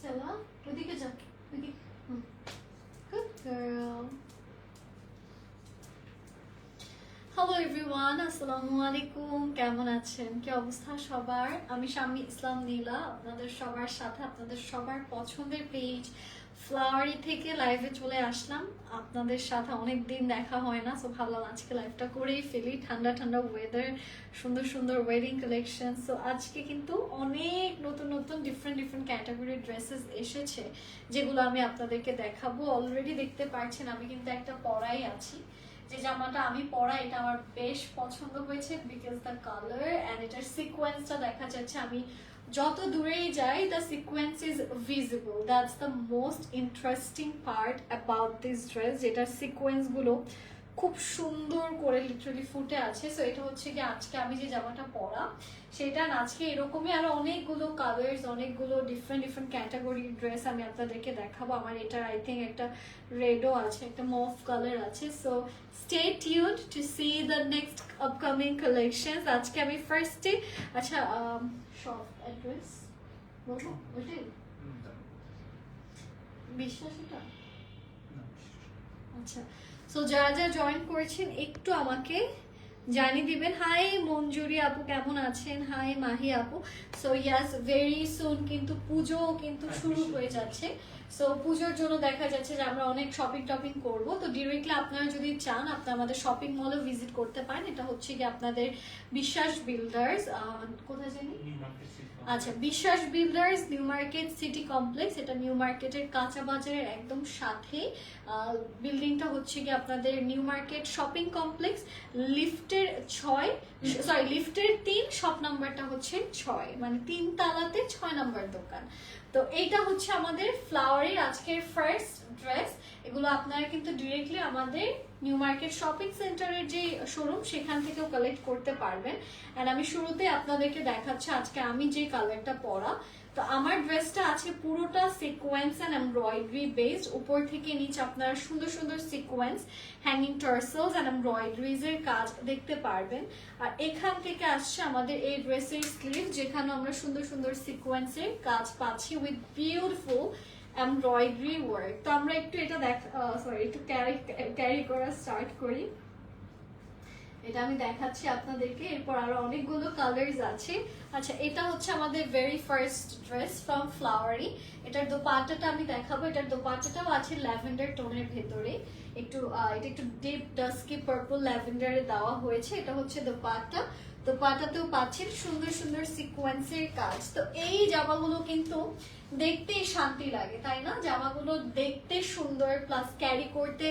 Stella, ওদিকে যা ওদিকে Good girl. হ্যালো এভরিওয়ান আসসালামু আলাইকুম কেমন আছেন? কি অবস্থা সবার? আমি শাম্মী ইসলাম নীলা আপনাদের সবার সাথে আপনাদের সবার পছন্দের পেজ ফ্লাওয়ারি থেকে লাইভে চলে আসলাম। আপনাদের সাথে অনেক দিন দেখা হয় না সো ভাবলাম আজকে লাইভটা করেই ফেলি। ঠান্ডা ঠান্ডা ওয়েদার সুন্দর সুন্দর ওয়েডিং কালেকশন সো আজকে কিন্তু অনেক নতুন নতুন ডিফারেন্ট ডিফারেন্ট ক্যাটাগরির ড্রেসেস এসেছে, যেগুলো আমি আপনাদেরকে দেখাবো। অলরেডি দেখতে পাচ্ছেন আমি কিন্তু একটা পরাই আছি। যে জামাটা আমি পরা এটা আমার বেশ পছন্দ হয়েছে বিকজ দ্য কালার অ্যান্ড এটার সিকোয়েন্সটা দেখা যাচ্ছে। আমি যত দূরেই যাই the sequins is visible that's the most interesting part about this dress যেটার সিকোয়েন্সগুলো খুব সুন্দর করে লিটারালি ফুটে আছে। সো এটা হচ্ছে কি আজকে আমি যে জামাটা পরা সেটা আজকে এরকমই আরও অনেকগুলো কালার্স অনেকগুলো ডিফারেন্ট ডিফারেন্ট ক্যাটাগরির ড্রেস আমি আপনাদেরকে দেখাবো। আমার এটার আই থিঙ্ক একটা রেডও আছে একটা মফ কালার আছে। So stay টিউড to see the next upcoming collections আজকে আমি ফার্স্টে আচ্ছা শপ অ্যাড্রেস বলব? ওইটাই? বিশ্বাস এটা আচ্ছা। সো যারা যারা জয়েন করেছেন একটু আমাকে জানিয়ে দিবেন হাই মঞ্জুরি আপু কেমন আছেন? হাই মাহি আপু। সো ইয়াস ভেরি সুন কিন্তু পুজো কিন্তু শুরু হয়ে যাচ্ছে। সো পুজোর জন্য দেখা যাচ্ছে যে আমরা অনেক শপিং টপিং করব। তো ডিরেক্টলি আপনারা যদি চান আপনারা আমাদের শপিং মলও ভিজিট করতে পারেন। এটা হচ্ছে কি আপনাদের বিশ্বাস বিল্ডার্স কোথায় জানি? আচ্ছা Biswas builders New Market City Complex এটা নিউ মার্কেটের কাঁচা বাজারের একদম সাথে। বিল্ডিংটা হচ্ছে কি আপনাদের নিউ মার্কেট শপিং কমপ্লেক্স লিফটের ছয় সরি লিফটের তিন শপ নাম্বারটা হচ্ছে ছয় মানে তিন তালাতে ছয় নাম্বার দোকান। তো এইটা হচ্ছে আমাদের ফ্লাওয়ারের আজকের ফার্স্ট ড্রেস এগুলো আপনারা কিন্তু ডিরেক্টলি আমাদের নিউ মার্কেট শপিং সেন্টারের যে শোরুম সেখান থেকেও কালেক্ট করতে পারবেন। অ্যান্ড আমি শুরুতে আপনাদেরকে দেখাচ্ছি, আজকে আমি যে কালারটা পরা। তো আমার ড্রেসটা আছে পুরোটা সিকোয়েন্স অ্যান্ড এমব্রয়ডারি বেসড উপর থেকে নিচে আপনারা সুন্দর সুন্দর sequins hanging tassels and embroideries এর কাজ দেখতে পারবেন। আর এখান থেকে আসছে আমাদের এই ড্রেসের স্লিভ যেখানে আমরা সুন্দর সুন্দর সিকোয়েন্সের কাজ পাচ্ছি উইথ বিউটিফুল এমব্রয়ডারি ওয়ার্ক তো আমরা একটু এটা দেখ সরি একটু ক্যারি ক্যারি করা স্টার্ট করি। এটা আমি দেখাচ্ছি আপনাদেরকে। এরপর আরও অনেকগুলো কালার্স আছে। আচ্ছা এটা হচ্ছে আমাদের very first dress from flowery এটার দোপাট্টাটা আমি দেখাবো। এটার দোপাট্টাটাও আছে ল্যাভেন্ডার টোনের ভেতরে। একটু এটা একটু ডিপ ডাস্কি পার্পল ল্যাভেন্ডারে দেওয়া হয়েছে। এটা হচ্ছে দোপাট্টা। দোপাট্টাতেও পাচ্ছেন সুন্দর সুন্দর সিকোয়েন্সের কাজ। তো এই জামাগুলো কিন্তু দেখতেই শান্তি লাগে তাই না? জামাগুলো দেখতে সুন্দর প্লাস ক্যারি করতে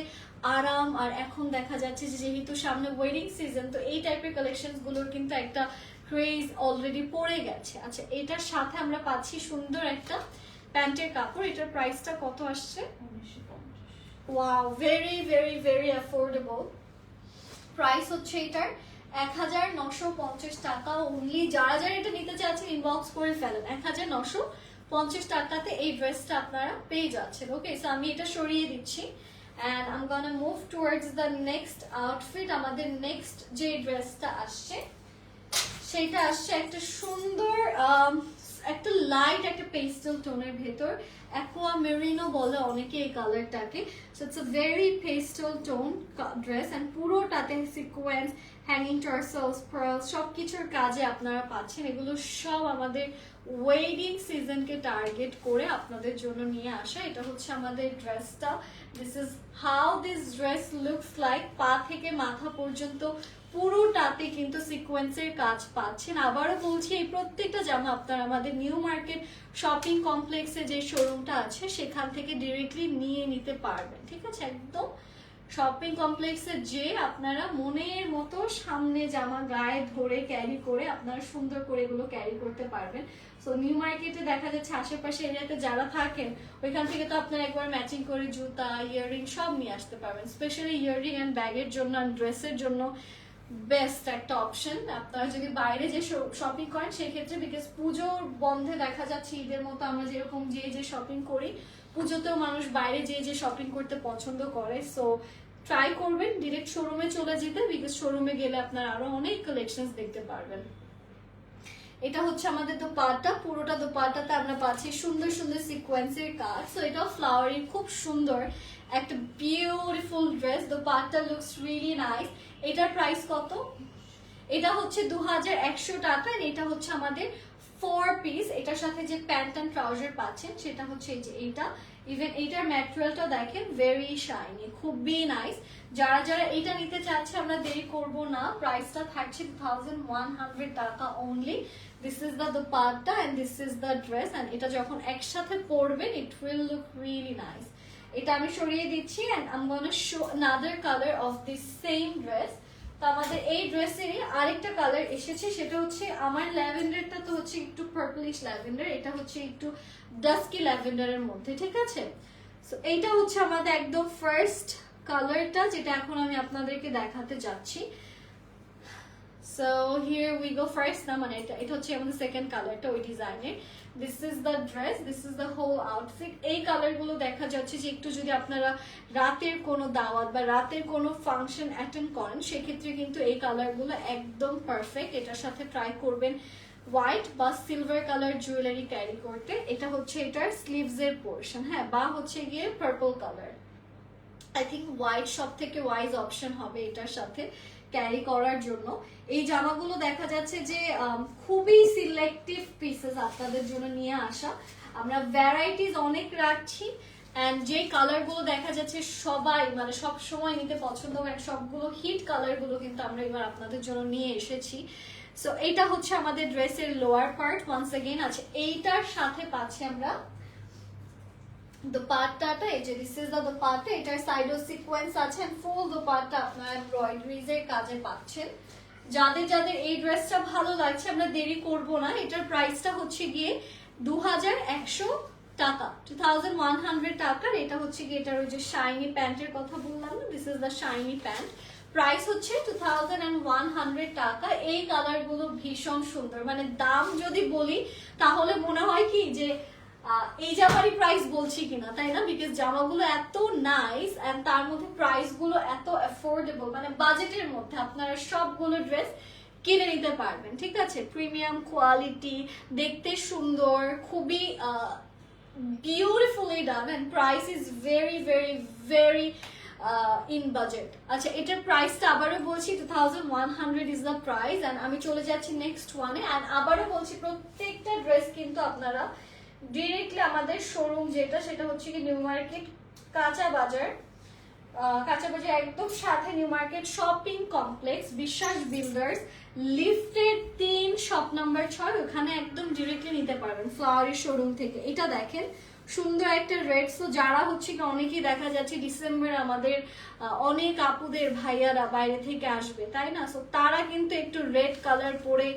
আরাম। আর এখন দেখা যাচ্ছে যে যেহেতু সামনে ওয়েডিং সিজন তো এই টাইপের কালেকশনগুলোর কিন্তু একটা ক্রেজ অলরেডি পড়ে গেছে। আচ্ছা এটার সাথে আমরা পাচ্ছি সুন্দর একটা প্যান্টের কাপড়। এটার প্রাইসটা কত আসছে? Wow very very very affordable price হচ্ছে এটার এক হাজার নশো পঞ্চাশ টাকা অনলি যারা যারা এটা নিতে চাচ্ছেন ইনবক্স করে ফেলেন। এক হাজার নশো পঞ্চাশ টাকাতে এই ড্রেসটা আপনারা পেয়ে যাচ্ছেন। ওকে সো আমি এটা সরিয়ে দিচ্ছি। And um gonna move towards the next outfit আমাদের নেক্সট যে ড্রেসটা আসছে সেটা আসছে একটা সুন্দর আম, একটা লাইট একটা পেস্টেল টোনের ভেতর। অ্যাকোয়া মেরিনো বলে অনেকে এই কালারটাকে so it's a very pastel tone dress and পুরোটাতে sequence hanging tassels pearls সব কিছুর কাজে আপনারা পাচ্ছেন। এগুলো সব আমাদের ওয়েডিং সিজনকে টার্গেট করে আপনাদের জন্য নিয়ে আসা। এটা হচ্ছে আমাদের ড্রেসটা this is how this dress looks like পা থেকে মাথা পর্যন্ত পুরোটাতে কিন্তু সিকোয়েন্সের কাজ পাচ্ছেন। আবারও বলছি, এই প্রত্যেকটা জামা আপনারা আমাদের নিউ মার্কেট শপিং কমপ্লেক্সে যে শোরুমটা আছে, সেখান থেকে ডিরেক্টলি নিয়ে নিতে পারবেন। ঠিক আছে? একদম শপিং কমপ্লেক্সে যে আপনারা মনের মতো সামনে জামা গায়ে ধরে ক্যারি করে আপনারা সুন্দর করে এগুলো ক্যারি করতে পারবেন। সো নিউ মার্কেটে দেখা যাচ্ছে আশেপাশে এরিয়াতে যারা থাকেন, ওইখান থেকে তো আপনারা একবার ম্যাচিং করে জুতা ইয়াররিং সব নিয়ে আসতে পারবেন। স্পেশালি ইয়াররিং অ্যান্ড ব্যাগের জন্য অ্যান্ড ড্রেসের জন্য বেস্ট একটা অপশন আপনারা যদি বাইরে যে শপিং করেন, সেক্ষেত্রে বিকজ পুজোর বন্ধে দেখা যাচ্ছে ঈদের মতো আমরা যেরকম যে যে শপিং করি, পুজোতেও মানুষ বাইরে যে যে শপিং করতে পছন্দ করে। সো ট্রাই করবেন ডিরেক্ট শোরুমে চলে যেতে বিকজ শোরুমে গেলে আপনারা আরও অনেক কালেকশন দেখতে পারবেন। এটা হচ্ছে আমাদের তো দোপাট্টা, পুরোটা দোপাট্টাতে আমরা পাচ্ছি সুন্দর সুন্দর সিকোয়েন্সের কাজ। সো এটা ফ্লাওয়ারি খুব সুন্দর, একটা beautiful dress dupatta looks really nice এটার প্রাইস কত? এটা হচ্ছে দু হাজার একশো টাকা এটা হচ্ছে আমাদের ফোর পিস এটার সাথে যে প্যান্ট অ্যান্ড ট্রাউজার পাচ্ছেন, সেটা হচ্ছে এই যে এইটা। ইভেন এইটার ম্যাটেরিয়ালটা দেখেন ভেরি শাইনি খুবই নাইস যারা যারা এটা নিতে চাচ্ছে, আমরা দেরি করব না। প্রাইসটা থাকছে থাউজেন্ড ওয়ান হান্ড্রেড টাকা only this is the dupatta and this is the dress and এটা যখন একসাথে পরবেন it will look really nice এটা আমি সরিয়ে দিচ্ছি and show another colour of this same dress তো আমাদের এই ড্রেসেরই আরেকটা কালার এসেছে, সেটা হচ্ছে আমার ল্যাভেন্ডারটা তো হচ্ছে একটু পার্পলিশ ল্যাভেন্ডার, এটা হচ্ছে একটু ডাস্কি ল্যাভেন্ডারের মধ্যে, ঠিক আছে? সো এইটা হচ্ছে আমাদের একদম ফার্স্ট কালারটা যেটা এখন আমি আপনাদেরকে দেখাতে যাচ্ছি। So here we go first না মানে এটা এটা হচ্ছে আমাদের সেকেন্ড কালারটা ওই ডিজাইনের this is the dress this is the whole outfit এই কালারগুলো দেখা যাচ্ছে যে একটু যদি আপনারা রাতের কোনো দাওয়াত বা রাতের কোনো ফাংশন অ্যাটেন্ড করেন, সেক্ষেত্রে কিন্তু এই কালারগুলো একদম পারফেক্ট এটার সাথে ট্রাই করবেন হোয়াইট বা সিলভার কালার জুয়েলারি ক্যারি করতে। এটা হচ্ছে এটার স্লিভস এর পোর্শন হ্যাঁ বা হচ্ছে গিয়ে purple colour I think white সব থেকে ওয়াইজ অপশন হবে এটার সাথে। ক্যারি করার জন্য। এই জামাগুলো দেখা যাচ্ছে যে খুবই সিলেক্টিভ পিসেস আপনাদের জন্য নিয়ে আসা। আমরা ভ্যারাইটিস অনেক রাখছি অ্যান্ড যে কালারগুলো দেখা যাচ্ছে সবাই মানে সব সময় নিতে পছন্দ করে সবগুলো হিট কালারগুলো কিন্তু আমরা এবার আপনাদের জন্য নিয়ে এসেছি। সো এইটা হচ্ছে আমাদের ড্রেসের লোয়ার পার্ট ওয়ান্স এগেইন আছে এইটার সাথে পাচ্ছি আমরা দোপাট্টাটা এই যে দিস ইজ দ্য দোপাট্টা এটার সাইডও সিকোয়েন্স আছে এন্ড ফুল দোপাট্টা আপনারা এমব্রয়ডারিজ এর কাজে পাচ্ছেন। যাদের যাদের এই ড্রেসটা ভালো লাগছে, আমরা দেরি করব না। এটার প্রাইসটা হচ্ছে গিয়ে দু হাজার একশো টাকা টু টাকার। এটা হচ্ছে গিয়ে এটার ওই যে শাইনি প্যান্টের কথা বললাম না this is the shiny pant price হচ্ছে টু টাকা। এই কালারগুলো ভীষণ সুন্দর। মানে দাম যদি বলি, তাহলে মনে হয় কি যে এই জামারই প্রাইস বলছি কিনা, তাই না? বিকজ জামাগুলো এত নাইস অ্যান্ড তার মধ্যে প্রাইসগুলো এত অ্যাফোর্ডেবল মানে বাজেটের মধ্যে আপনারা সবগুলো ড্রেস কিনে নিতে পারবেন, ঠিক আছে? প্রিমিয়াম কোয়ালিটি দেখতে সুন্দর, খুবই beautifully done and price is very very very in budget আচ্ছা এটার প্রাইসটা আবারও বলছি two thousand one hundred is the price and আমি চলে যাচ্ছি নেক্সট ওয়ানে অ্যান্ড আবারও বলছি, প্রত্যেকটা ড্রেস কিন্তু আপনারা ডিরেক্টলি আমাদের শোরুম যেটা, সেটা হচ্ছে কি নিউ মার্কেট কাঁচা বাজার। কাঁচা বাজার একদম সাথে New Market shopping complex Biswas Builders লিফটের তিন শপ নাম্বার ছয়, ওখানে একদম ডিরেক্টলি নিতে পারবেন ফ্লাওয়ারি শোরুম থেকে। এটা দেখেন, সুন্দর একটা রেড সো যারা হচ্ছে কি, অনেকেই দেখা যাচ্ছে ডিসেম্বর আমাদের অনেক আপুদের ভাইয়ারা বাইরে থেকে আসবে, তাই না? সো তারা কিন্তু একটু রেড কালার পরে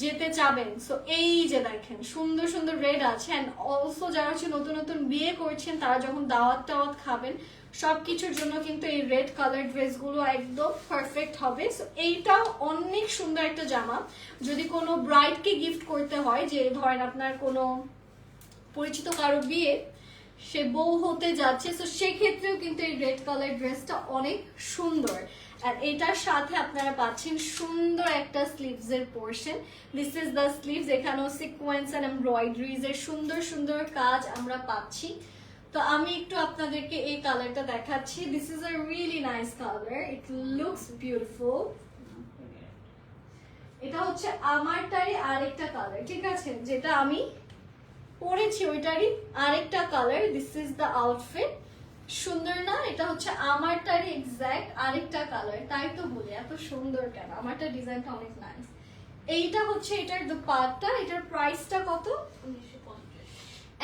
যেতে চাবেন। সো এই যে দেখেন, সুন্দর সুন্দর রেড আছে অলসো যারা হচ্ছে নতুন নতুন বিয়ে করছেন, তারা যখন দাওয়াত টাওয়াত খাবেন, সবকিছুর জন্য কিন্তু এই রেড কালার ড্রেসগুলো একদম পারফেক্ট হবে। সো এইটাও অনেক সুন্দর একটা জামা। যদি কোনো ব্রাইডকে গিফট করতে হয়, যে ধরেন আপনার কোনো পরিচিত কারও বিয়ে সে বউ হতে যাচ্ছে তো সেক্ষেত্রেও কিন্তু এই রেড কালার ড্রেসটা অনেক সুন্দর। আর এটার সাথে আপনারা পাচ্ছেন সুন্দর একটা স্লিভস এর portion this is the sleeves এখানেও সিকোয়েন্স এন্ড এমব্রয়ডারিজ এর সুন্দর সুন্দর কাজ আমরা পাচ্ছি। তো আমি একটু আপনাদেরকে এই কালারটা দেখাচ্ছি। This is a really nice colour it looks beautiful এটা হচ্ছে আমারটারই আরেকটা কালার ঠিক আছে? যেটা আমি পরেছি ওইটারই আরেকটা colour this is the outfit সুন্দর না? এটা হচ্ছে আমারটারই এক্স্যাক্ট আরেকটা কালার তাই তো বলি, এত সুন্দর কেন? আমারটা ডিজাইনটা অনেক নাইস এইটা হচ্ছে এটার দোপাট্টা, এটার প্রাইসটা কত?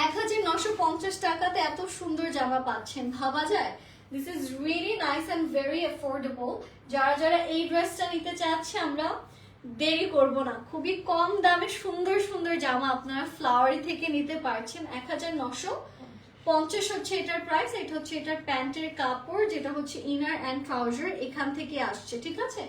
এক হাজার নশো পঞ্চাশ টাকাতে এত সুন্দর জামা পাচ্ছেন, ভাবা যায়? This is really nice and very affordable যারা যারা এই ড্রেসটা নিতে চাচ্ছে আমরা দেরি করব না। খুবই কম দামে সুন্দর সুন্দর জামা আপনারা ফ্লাওয়ারি থেকে নিতে পারছেন। এক হাজার নশো পঞ্চাশ হচ্ছে এটার প্রাইস এটা হচ্ছে এটার প্যান্টের কাপড়, যেটা হচ্ছে ইনার অ্যান্ড ট্রাউজার এখান থেকে আসছে, ঠিক আছে?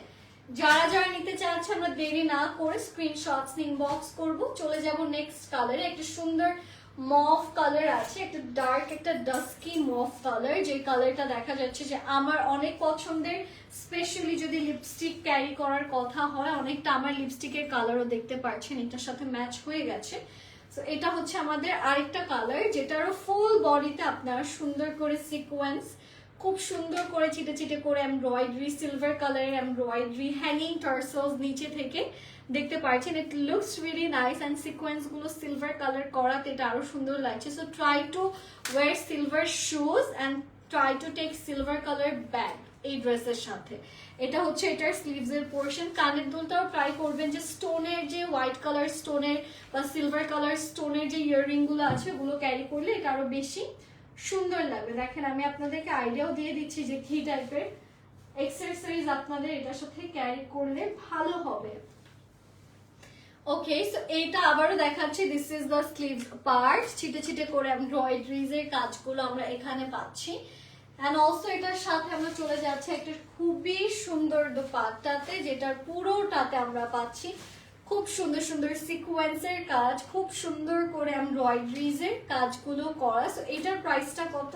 যারা যারা নিতে চাচ্ছে আমরা দেরি না করে স্ক্রিনশটস ইনবক্স করব। চলে যাব নেক্সট কালারে একটা সুন্দর মফ কালার আছে, একটা ডার্ক একটা ডাস্কি মফ কালার যে কালারটা দেখা যাচ্ছে যে আমার অনেক পছন্দের স্পেশালি যদি লিপস্টিক ক্যারি করার কথা হয়, অনেকটা আমার লিপস্টিকের কালারও দেখতে পাচ্ছেন এটার সাথে ম্যাচ হয়ে গেছে। তো এটা হচ্ছে আমাদের আরেকটা কালার যেটারও ফুল বডিতে আপনারা সুন্দর করে সিকোয়েন্স খুব সুন্দর করে চিটে চিটে করে এমব্রয়ডারি সিলভার কালারের এমব্রয়ডারি হ্যাঙ্গিং টার্সেলস নিচে থেকে দেখতে পাচ্ছেন it looks really nice and সিকোয়েন্সগুলো silver colour করাতে এটা আরও সুন্দর লাগছে। So try to wear silver shoes and try to take silver colour bag এই ড্রেসের সাথে। এটা হচ্ছে এটার স্লিভস এর পোর্শন কানের দুলটাও ট্রাই করবেন যে স্টোনের যে হোয়াইট কালার স্টোনের বা সিলভার কালার স্টোনের যে ইয়াররিংগুলো আছে, ওগুলো ক্যারি করলে এটা আরও বেশি সুন্দর লাগবে। দেখেন, আমি আপনাদেরকে আইডিয়াও দিয়ে দিচ্ছি যে কি টাইপের এক্সারসাইজ আপনাদের এটার সাথে ক্যারি করলে ভালো হবে। ওকে সো এইটা আবারও দেখাচ্ছি this is the sleeve part ছিটে ছিটে করে এমব্রয়ডারিজ এর কাজগুলো আমরা এখানে পাচ্ছি। অ্যান্ড অলসো এটার সাথে আমরা চলে যাচ্ছি একটা খুবই সুন্দর দোপাট্টাতে, যেটার পুরোটাতে আমরা পাচ্ছি। খুব সুন্দর সুন্দর সিকোয়েন্সের কাজ, খুব সুন্দর করে এমব্রয়ডারিজ এর কাজগুলো করা। সো এটার প্রাইসটা কত?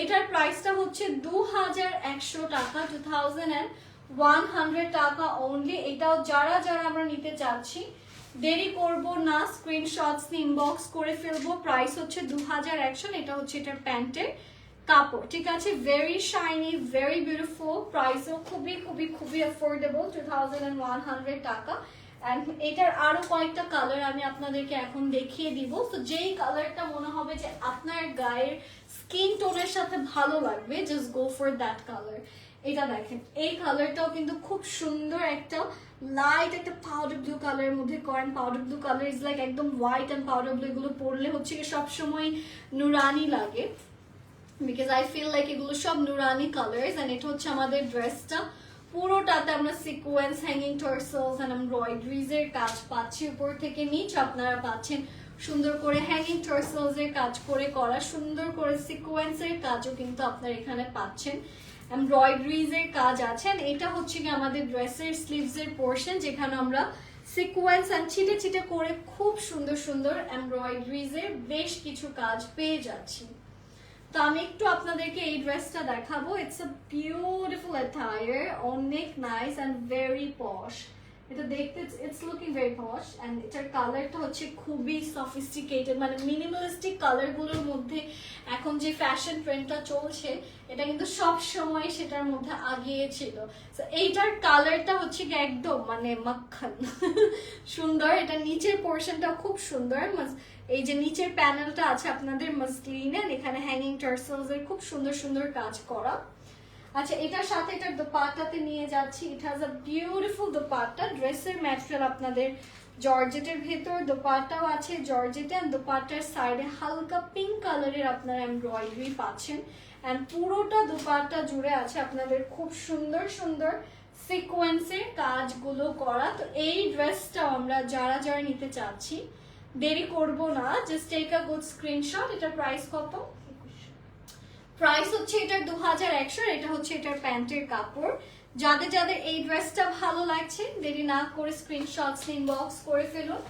এটার প্রাইসটা হচ্ছে দু হাজার একশো টাকা two thousand and one hundred টাকা অনলি এটাও যারা যারা আমরা নিতে চাচ্ছি, দেরি করব না। স্ক্রিনশটস ইনবক্স করে ফেলব। প্রাইস হচ্ছে দু হাজার একশো, এটা হচ্ছে এটার প্যান্টের কাপড়, ঠিক আছে? ভেরি শাইনি ভেরি বিউটিফুল প্রাইসও খুবই খুবই খুবই affordable two thousand and one hundred টাকা। অ্যান্ড এটার আরও কয়েকটা কালার আমি আপনাদেরকে এখন দেখিয়ে দিব। তো যেই কালারটা মনে হবে যে আপনার গায়ের স্কিন টোনের সাথে ভালো লাগবে just go for that colour এটা দেখেন, এই কালারটাও কিন্তু খুব সুন্দর একটা লাইট একটা পাউডার ব্লু কালারের মধ্যে করেন। Powder blue colour is like একদম হোয়াইট অ্যান্ড পাউডার ব্লু এগুলো পরলে হচ্ছে কি সবসময় নুরানি লাগে। বিকজ আই ফিল লাইক এগুলো সব নুরানি কালার্স অ্যান্ড এটা হচ্ছে আমাদের ড্রেসটা পুরোটাতে আমরা sequins hanging tassels and embroideries এর কাজ পাচ্ছি উপর থেকে নিচ। আপনারা পাচ্ছেন সুন্দর করে হ্যাঙ্গিং টার্সেলস এর কাজ করে, করা সুন্দর করে সিকোয়েন্স এর কাজও কিন্তু আপনারা এখানে পাচ্ছেন। এমব্রয়ডারিজ এর কাজ আছেন এটা হচ্ছে কি আমাদের ড্রেসের স্লিভস এর পোর্শন যেখানে আমরা সিকোয়েন্স অ্যান্ড ছিটে ছিটে করে খুব সুন্দর সুন্দর এমব্রয়ডারিজ এর বেশ কিছু কাজ পেয়ে যাচ্ছি। তো আমি একটু আপনাদেরকে এই ড্রেসটা দেখাবো। ইটস আ বিউটিফুল অ্যাটায়ার অনেক নাইস অ্যান্ড ভেরি পশ এটা দেখতে it's looking very posh and এটার কালারটা হচ্ছে খুবই সফিস্টিকেটেড মানে মিনিমালিস্টিক কালারগুলোর মধ্যে এখন যে ফ্যাশন ট্রেন্ডটা চলছে, এটা কিন্তু সব সময় সেটার মধ্যে আগিয়ে ছিল। এইটার কালারটা হচ্ছে একদম মানে মাখন। সুন্দর, এটা নিচের পোর্শনটা খুব সুন্দর। এই যে নিচের প্যানেলটা আছে আপনাদের মাসলিনের এখানে হ্যাঙ্গিং টার্সেলস এর খুব সুন্দর সুন্দর কাজ করা। আচ্ছা এটার সাথে এটার দোপাট্টাতে নিয়ে যাচ্ছি। It has a beautiful dupatta ড্রেসের ম্যাটেরিয়াল আপনাদের জর্জেটের ভেতর, দোপাট্টাও আছে জর্জেটে। আর দোপাট্টার সাইডে হালকা পিঙ্ক কালারের আপনারা এমব্রয়ডারি পাচ্ছেন। অ্যান্ড পুরোটা দোপাট্টা জুড়ে আছে আপনাদের খুব সুন্দর সুন্দর সিকোয়েন্সের কাজগুলো করা। তো এই ড্রেসটাও আমরা যারা যারা নিতে চাচ্ছি, দেরি করব না। Just take a good screenshot এটার প্রাইস কত? প্রাইস হচ্ছে এটার দু হাজার একশো এটা হচ্ছে এটার প্যান্টের কাপড়। যাদের যাদের এই ড্রেসটা ভালো লাগছে, দেরি না করে স্ক্রিনশটস ইনবক্স করে ফেলুন।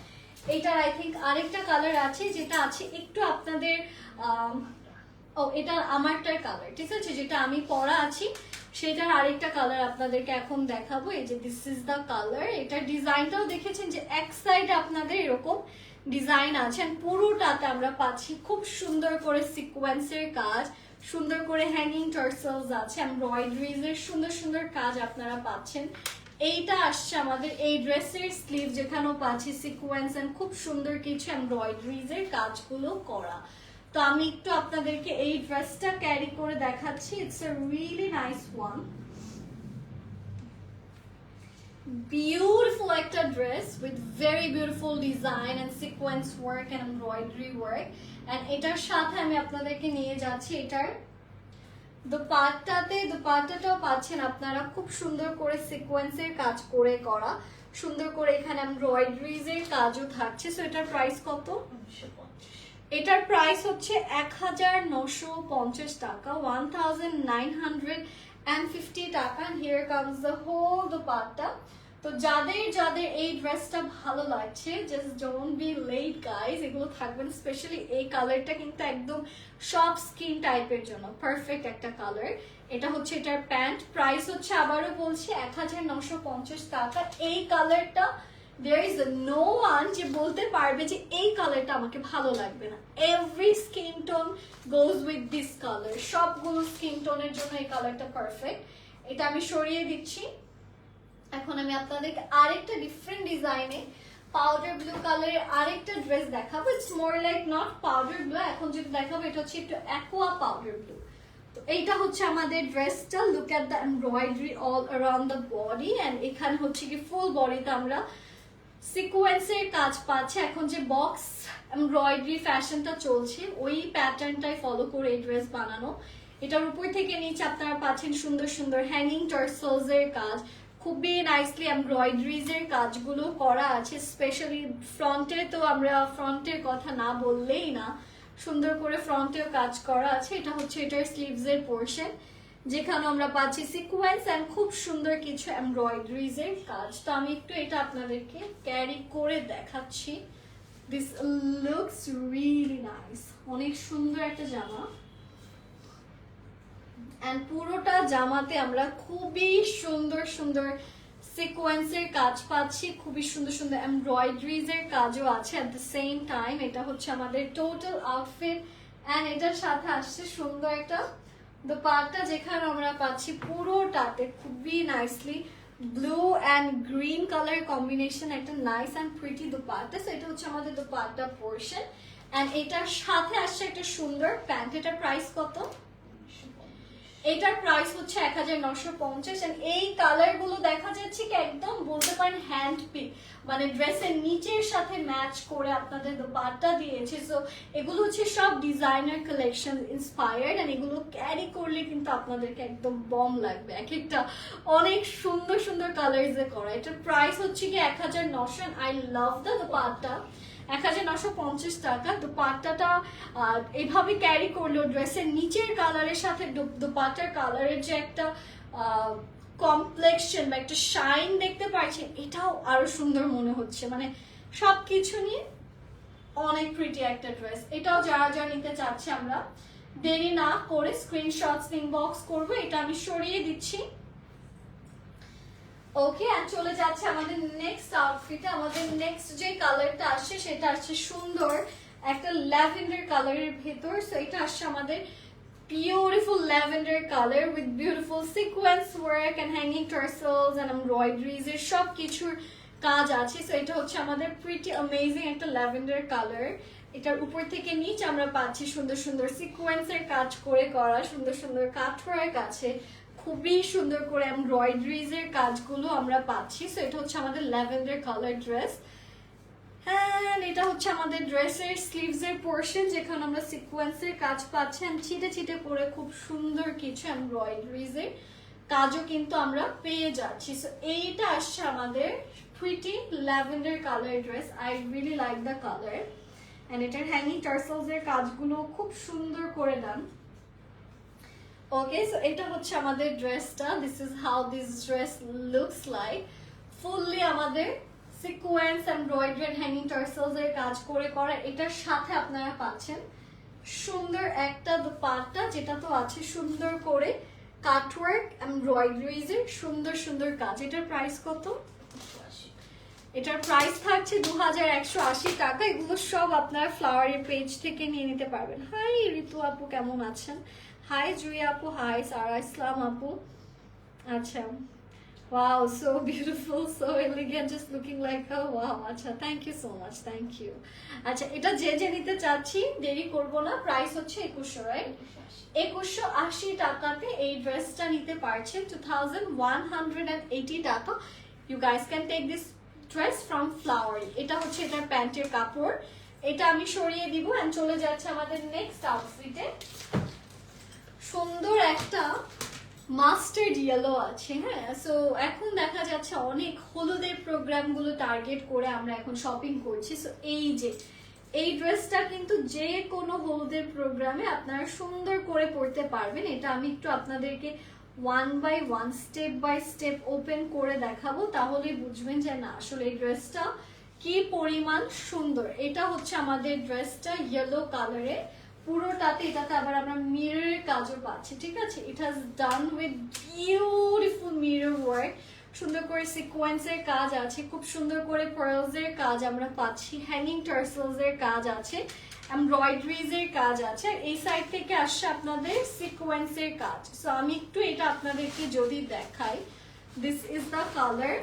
এটার আই থিঙ্ক আরেকটা কালার আছে, যেটা আছে একটু আপনাদের ও, এটা আমারটার কালার ঠিক আছে? যেটা আমি পরা আছি, সেটার আরেকটা কালার আপনাদেরকে এখন দেখাবো। এই যে দিস ইজ দ্য কালার এটার ডিজাইনটাও দেখেছেন যে এক সাইডে আপনাদের এরকম ডিজাইন আছে পুরোটাতে আমরা পাচ্ছি খুব সুন্দর করে সিকোয়েন্সের কাজ। সুন্দর করে হ্যাঙ্গিং টার্সেলস আছে এমব্রয়ডারিজ এর সুন্দর সুন্দর কাজ আপনারা পাচ্ছেন। এইটা আসছে আমাদের এই ড্রেসের স্লিভ যেখানেও পাচ্ছি সিকোয়েন্স এন্ড খুব সুন্দর কিছু এমব্রয়ডারিজ এর কাজগুলো করা। তো আমি একটু আপনাদেরকে এই ড্রেসটা ক্যারি করে দেখাচ্ছি it's a really nice one beautiful একটা dress with very beautiful design and sequence work and embroidery work. And এটার সাথে আমি আপনাদেরকে নিয়ে যাচ্ছি এটার। দোপাট্টাতে, দোপাট্টাটাও পাচ্ছেন আপনারা। খুব সুন্দর করে সিকোয়েন্সের কাজ করে করা। সুন্দর করে এখানে এমব্রয়ডারিজ এর কাজও থাকছে। সো এটার প্রাইস কত? এটার প্রাইস হচ্ছে এক হাজার নশো পঞ্চাশ টাকা। One thousand nine hundred and fifty টাকা। Here comes the whole dupatta. তো যাদের যাদের এই ড্রেসটা ভালো লাগছে just don't be late guys এগুলো থাকবেন স্পেশালি এই কালারটা কিন্তু একদম সব স্কিন টাইপের জন্য পারফেক্ট একটা কালার এটা হচ্ছে এটার প্যান্ট প্রাইস হচ্ছে আবারও বলছি এক হাজার নশো পঞ্চাশ টাকা। এই কালারটা দেয়ার ইজ নো ওয়ান যে বলতে পারবে যে এই কালারটা আমাকে ভালো লাগবে না। Every skin tone goes with this colour সবগুলো স্কিন টোনের জন্য এই কালারটা পারফেক্ট এটা আমি সরিয়ে দিচ্ছি। এখন আমি আপনাদেরকে আরেকটা ডিফারেন্ট ডিজাইনে পাউডার ব্লু কালারের আরেকটা ড্রেস দেখাবো। It's more like not powder blue এখন যেটা দেখাবো এটা হচ্ছে একটু অ্যাকোয়া পাউডার ব্লু তো এইটা হচ্ছে আমাদের ড্রেসটা look at the embroidery all around the body and এখানে হচ্ছে কি ফুল বডিতে আমরা সিকোয়েন্সের কাজ পাচ্ছে। এখন যে বক্স এমব্রয়ডারি ফ্যাশনটা চলছে, ওই প্যাটার্নটাই ফলো করে এই ড্রেস বানানো। এটার উপর থেকে নিচে আপনারা পাচ্ছেন সুন্দর সুন্দর হ্যাঙ্গিং টার্সেলস এর কাজ। খুবই নাইসলি এমব্রয়ডারিজ এর কাজগুলো করা আছে স্পেশালি ফ্রন্টে তো আমরা ফ্রন্টের কথা না বললেই না, সুন্দর করে ফ্রন্টেও কাজ করা আছে। এটা হচ্ছে এটার স্লিভস এর পোর্শন যেখানে আমরা পাচ্ছি সিকোয়েন্স এন্ড খুব সুন্দর কিছু এমব্রয়ডারিজ এর কাজ। তো আমি একটু এটা আপনাদেরকে ক্যারি করে দেখাচ্ছি। দিস লুকস রিয়েলি নাইস অনেক সুন্দর একটা জামা। অ্যান্ড পুরোটা জামাতে আমরা খুবই সুন্দর সুন্দর সিকোয়েন্সের কাজ পাচ্ছি, খুবই সুন্দর সুন্দর এমব্রয়ডারিজ এর কাজও আছে অ্যাট দ্য সেম টাইম এটা হচ্ছে আমাদের টোটাল আউটফিট অ্যান্ড এটার সাথে আসছে সুন্দর একটা দোপাট্টা, যেখানে আমরা পাচ্ছি পুরোটাতে খুবই nicely blue and green colour combination একটা nice and pretty dupatta. So এটা হচ্ছে আমাদের দোপাট্টা পোর্শন অ্যান্ড এটার সাথে আসছে একটা সুন্দর, প্যান্ট, এটার প্রাইস কত? এটার প্রাইস হচ্ছে এক হাজার নশো পঞ্চাশ এই কালারগুলো দেখা যাচ্ছে কি একদম বলতে পারেন হ্যান্ড পিক মানে ড্রেসের নিচের সাথে ম্যাচ করে আপনাদের দোপাট্টা দিয়েছে। সো এগুলো হচ্ছে সব ডিজাইনার কালেকশন ইন্সপায়ার্ড অ্যান্ড এগুলো ক্যারি করলে কিন্তু আপনাদেরকে একদম বম লাগবে। এক একটা অনেক সুন্দর সুন্দর কালার্স করা। এটার প্রাইস হচ্ছে কি এক হাজার নশো আই লাভ দ্য দোপাট্টা। এক হাজার নশো পঞ্চাশ টাকা। দোপাট্টাটা এভাবে ক্যারি করল ড্রেসের নিচের কালারের সাথে দোপাট্টার কালারের যে একটা কমপ্লেকশন বা একটা শাইন দেখতে পাচ্ছেন এটাও আরও সুন্দর মনে হচ্ছে। মানে সবকিছু নিয়ে অনেক প্রিটি একটা ড্রেস এটাও যারা যারা নিতে চাচ্ছে আমরা, দেরি না করে স্ক্রিনশটস ইনবক্স করব, এটা আমি সরিয়ে দিচ্ছি। ওকে আর চলে যাচ্ছে আমাদের নেক্সট আউটফিটে আমাদের নেক্সট যে কালারটা আসছে, সেটা আসছে সুন্দর। একটা ল্যাভেন্ডার কালারের ভেতর। সো এটা আসছে আমাদের beautiful lavender color with beautiful sequence work and hanging tassels and embroideries এর সব কিছুর কাজ আছে। সো এটা হচ্ছে আমাদের প্রিটি অ্যামেজিং একটা ল্যাভেন্ডার কালার এটার উপর থেকে নিচ আমরা পাচ্ছি সুন্দর সুন্দর সিকোয়েন্সের কাজ করে করা, সুন্দর সুন্দর কাঠ কাঠোয়ার কাছে। খুবই সুন্দর করে এমব্রয়ডারিজ এর কাজগুলো আমরা পাচ্ছি। সো এটা হচ্ছে আমাদের ল্যাভেন্ডার কালার ড্রেস হ্যাঁ এটা হচ্ছে আমাদের ড্রেসের স্লিভস এর পোর্শন যেখানে আমরা সিকোয়েন্সের কাজ পাচ্ছি। And ছিটে ছিটে করে খুব সুন্দর কিছু এমব্রয়ডারিজ এর কাজও কিন্তু আমরা পেয়ে যাচ্ছি। সো এইটা আসছে আমাদের pretty lavender colour dress I really like the colour and এটার হ্যাঙ্গিং টার্সেলস এর কাজগুলো খুব সুন্দর করে দেন ওকে সো এটা হচ্ছে আমাদের ড্রেসটা this is how this dress looks like fully আমাদের সিকোয়েন্স এমব্রয়ডারি হ্যাঙ্গিং টার্সেলস এর কাজ করে করা। এটার সাথে আপনারা পাচ্ছেন সুন্দর একটা দোপাট্টা, যেটা তো আছে সুন্দর করে কাটওয়ার্ক এমব্রয়ডারিজ এর সুন্দর সুন্দর কাজ। এটার প্রাইস কত? এটার প্রাইস থাকছে দু হাজার একশো আশি টাকা। এগুলো সব আপনারা ফ্লাওয়ারের পেজ থেকে নিয়ে নিতে পারবেন। হাই, ঋতু আপু কেমন আছেন? হাই জুই আপু হাই সারা ইসলাম আপু আচ্ছা Wow, so beautiful, so elegant, just looking like a wow. আচ্ছা thank you so much, thank you. আচ্ছা এটা যে যে নিতে চাচ্ছি দেরি করব না। প্রাইস হচ্ছে একুশশো রাইট একুশশো আশি টাকাতে এই ড্রেসটা নিতে পারছেন। Two thousand one hundred and eighty টাকা। You guys can take this dress from Flowery এটা হচ্ছে এটার প্যান্টের কাপড়। এটা আমি সরিয়ে দিব অ্যান্ড চলে যাচ্ছে আমাদের নেক্সট আউটফিটে সুন্দর একটা মাস্টার্ড ইয়েলো আছে হ্যাঁ? সো এখন দেখা যাচ্ছে অনেক হলুদের প্রোগ্রামগুলো টার্গেট করে আমরা এখন শপিং করছি। সো এই যে, এই ড্রেসটা কিন্তু যে কোনো হলুদের প্রোগ্রামে আপনারা সুন্দর করে পরতে পারবেন। এটা আমি একটু আপনাদেরকে one by one step by step open করে দেখাবো তাহলেই বুঝবেন যে না, আসলে এই ড্রেসটা কি পরিমাণ সুন্দর। এটা হচ্ছে আমাদের ড্রেসটা ইয়েলো কালারে পুরোটাতে এটাতে আবার আমরা মিররের কাজও পাচ্ছি, ঠিক আছে? It has done with beautiful mirror work সুন্দর করে সিকোয়েন্সের কাজ আছে, খুব সুন্দর করে পার্লসের কাজ আমরা পাচ্ছি হ্যাঙ্গিং টার্সেলসের কাজ আছে এমব্রয়ডারিজের কাজ আছে। এই সাইড থেকে আসছে আপনাদের সিকোয়েন্সের কাজ। সো আমি একটু এটা আপনাদেরকে যদি দেখাই দিস ইজ দ্য কালার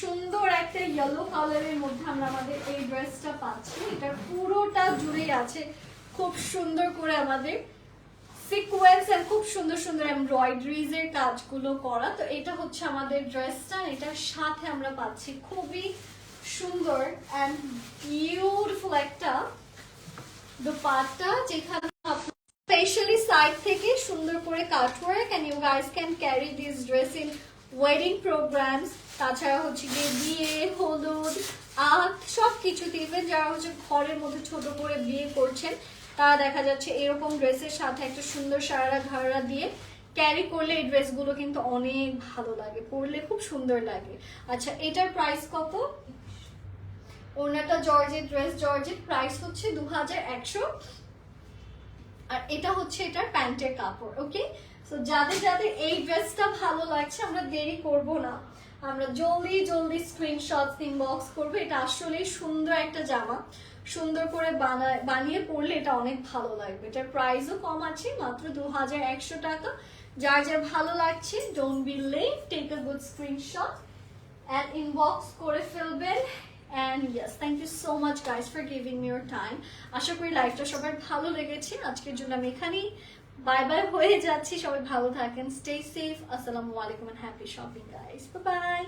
সুন্দর একটা ইয়েলো কালারের মধ্যে আমরা আমাদের এই ড্রেসটা পাচ্ছি। এটা পুরোটা জুড়ে আছে। খুব সুন্দর করে আমাদের সিকোয়েন্স এন্ড খুব সুন্দর সুন্দর এমব্রয়ডারিজ এর কাজগুলো করা। তো এটা হচ্ছে আমাদের ড্রেসটা এটার সাথে আমরা পাচ্ছি। খুবই সুন্দর অ্যান্ড বিউটিফুল একটা দোপাট্টা যেখানে স্পেশালি সাইড থেকে সুন্দর করে cutwork and you guys can carry this dress in wedding programmes তাছাড়া হচ্ছে গিয়ে বিয়ে, হলুদ আত সব কিছুতে ইভেন যারা হচ্ছে ঘরের মধ্যে ছোট করে বিয়ে করছেন, তারা দেখা যাচ্ছে এরকম ড্রেসের সাথে একটা সুন্দর সারা ঘাড়া দিয়ে ক্যারি করলে এই ড্রেসগুলো কিন্তু অনেক ভালো লাগে, পরলে খুব সুন্দর লাগে। আচ্ছা এটার প্রাইস কত? ওনাটা জর্জের ড্রেস জর্জের প্রাইস হচ্ছে দু হাজার একশো। আর এটা হচ্ছে এটার প্যান্টের কাপড় ওকে সো যাদের যাদের এই ড্রেসটা ভালো লাগছে, আমরা দেরি করব না। আমরা জলদি জলদি স্ক্রিনশট ইনবক্স করব। এটা আসলে সুন্দর একটা জামা। সুন্দর করে বানায় বানিয়ে পরলে এটা অনেক ভালো লাগবে। এটার প্রাইসও কম আছে, মাত্র দু হাজার একশো টাকা। যার যার ভালো লাগছে don't be late take a good screenshot and inbox করে ফেলবেন। And yes thank you so much guys for giving your time আশা করি লাইফটা সবার ভালো লেগেছে। আজকের জন্য আমি এখানেই। বাই বাই হয়ে যাচ্ছি, সবাই ভালো থাকেন স্টে সেফ আসসালামু আলাইকুম হ্যাপি শপিং গাইস বাই